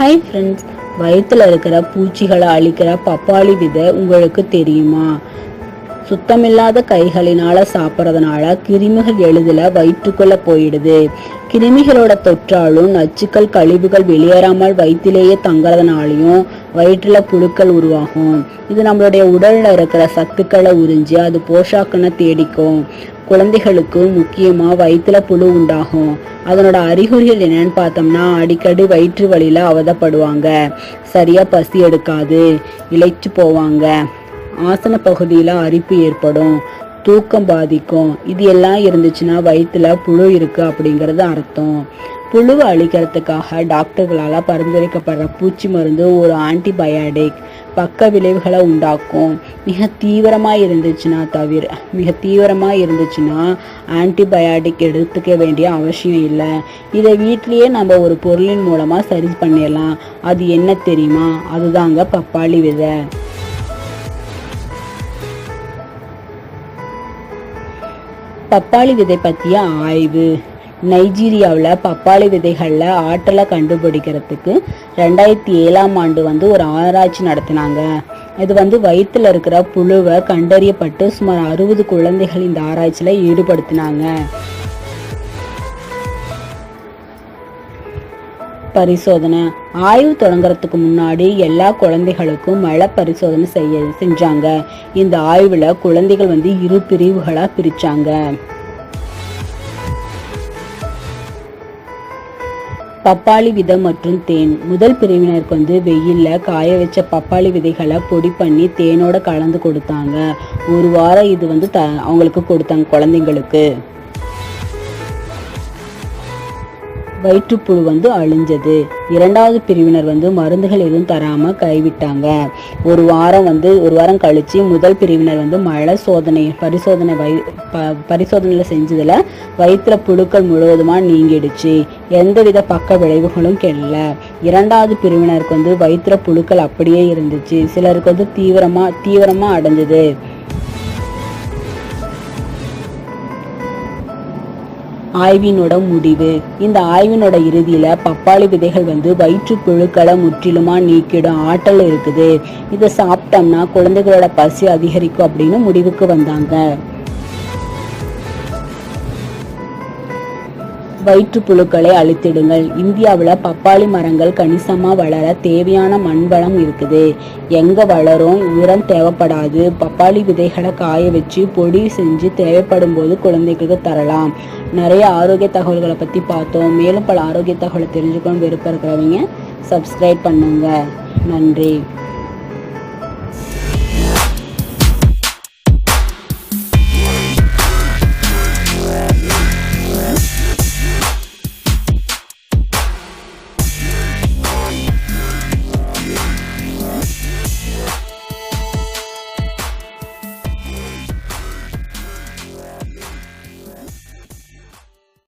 Hi friends வயத்தில் இருக்கிற பூச்சிகளை அழிக்கிற பப்பாளி விதை உங்களுக்கு தெரியுமா? சுத்தமில்லாத கைகளினால சாப்பிட்றதுனால கிருமிகள் எளிதில் வயிற்றுக்குள்ள போயிடுது. கிருமிகளோட தொற்றாலும் நச்சுக்கள் கழிவுகள் வெளியேறாமல் வயிற்றிலேயே தங்குறதுனாலையும் வயிற்றுல புழுக்கள் உருவாகும். இது நம்மளுடைய உடல்ல இருக்கிற சத்துக்களை உறிஞ்சி அது போஷாக்குன்னு தேடிக்கும். குழந்தைகளுக்கு முக்கியமாக வயிற்றுல புழு உண்டாகும். அதனோட அறிகுறிகள் என்னன்னு பார்த்தோம்னா அடிக்கடி வயிற்று வழியில அவதப்படுவாங்க. சரியா பசி எடுக்காது இழைச்சு போவாங்க. ஆசன பகுதியில் அரிப்பு ஏற்படும். தூக்கம் பாதிக்கும். இது எல்லாம் இருந்துச்சுன்னா வயிற்றுல புழு இருக்கு அப்படிங்கிறது அர்த்தம். புழுவை அழிக்கிறதுக்காக டாக்டர்களால் பரிந்துரைக்கப்படுற பூச்சி மருந்து ஒரு ஆன்டிபயாட்டிக் பக்க விளைவுகளை உண்டாக்கும். மிக தீவிரமாக இருந்துச்சுன்னா தவிர மிக தீவிரமாக இருந்துச்சுன்னா ஆன்டிபயாட்டிக் எடுத்துக்க வேண்டிய அவசியம் இல்லை. இதை வீட்லேயே நம்ம ஒரு பொருளின் மூலமாக சரி பண்ணிடலாம். அது என்ன தெரியுமா? அதுதாங்க பப்பாளி விதை. பப்பாளி விதை பற்றிய ஆய்வு. நைஜீரியாவில் பப்பாளி விதைகளில் ஆற்றலை கண்டுபிடிக்கிறதுக்கு ரெண்டாயிரத்தி ஏழாம் ஆண்டு வந்து ஒரு ஆராய்ச்சி நடத்தினாங்க. இது வந்து வயிற்றில் இருக்கிற புழுவை கண்டறியப்பட்டு சுமார் அறுபது குழந்தைகள் இந்த ஆராய்ச்சியில் ஈடுபடுத்தினாங்க. பரிசோதனை. ஆய்வு தொடங்குறதுக்கு முன்னாடி எல்லா குழந்தைகளுக்கும் மழை பரிசோதனை செய்ய செஞ்சாங்க. இந்த ஆய்வுல குழந்தைகள் வந்து இரு பிரிவுகளா பிரிச்சாங்க. பப்பாளி விதை மற்றும் தேன். முதல் பிரிவினருக்கு வந்து வெயில்ல காய வச்ச பப்பாளி விதைகளை பொடி பண்ணி தேனோட கலந்து கொடுத்தாங்க. ஒரு வாரம் இது வந்து த அவங்களுக்கு கொடுத்தாங்க குழந்தைங்களுக்கு. வயிற்றுப்புழு வந்து அழிஞ்சது. இரண்டாவது பிரிவினர் வந்து மருந்துகள் எதுவும் தராம கைவிட்டாங்க. ஒரு வாரம் வந்து ஒரு வாரம் கழிச்சு முதல் பிரிவினர் வந்து மழை சோதனை பரிசோதனை வை ப பரிசோதனையில் செஞ்சதுல வயிற்றுல புழுக்கள் முழுவதுமா நீங்கிடுச்சு. எந்தவித பக்க விளைவுகளும் கெல்ல இரண்டாவது பிரிவினருக்கு வந்து வயிற்றுல புழுக்கள் அப்படியே இருந்துச்சு. சிலருக்கு வந்து தீவிரமா தீவிரமா அடைஞ்சது. ஆய்வினோட முடிவு. இந்த ஆய்வினோட இறுதியில பப்பாளி விதைகள் வந்து வயிற்று புழுக்களை முற்றிலுமா நீக்கிடும் ஆற்றல் இருக்குது. இதை சாப்பிட்டோம்னா குழந்தைகளோட பசி அதிகரிக்கும் அப்படின்னு முடிவுக்கு வந்தாங்க. வயிற்று புழுக்களை அழித்திடுங்கள். இந்தியாவில் பப்பாளி மரங்கள் கணிசமாக வளர தேவையான மண் வளம் இருக்குது. எங்கே வளரும்? உரம் தேவைப்படாது. பப்பாளி விதைகளை காய வச்சு பொடி செஞ்சு தேவைப்படும் போது குழந்தைகளுக்கு தரலாம். நிறைய ஆரோக்கிய தகவல்களை பற்றி பார்த்தோம். மேலும் பல ஆரோக்கிய தகவலை தெரிஞ்சுக்கணும் விருப்பம் இருக்கிறவங்க சப்ஸ்கிரைப் பண்ணுங்கள் நன்றி.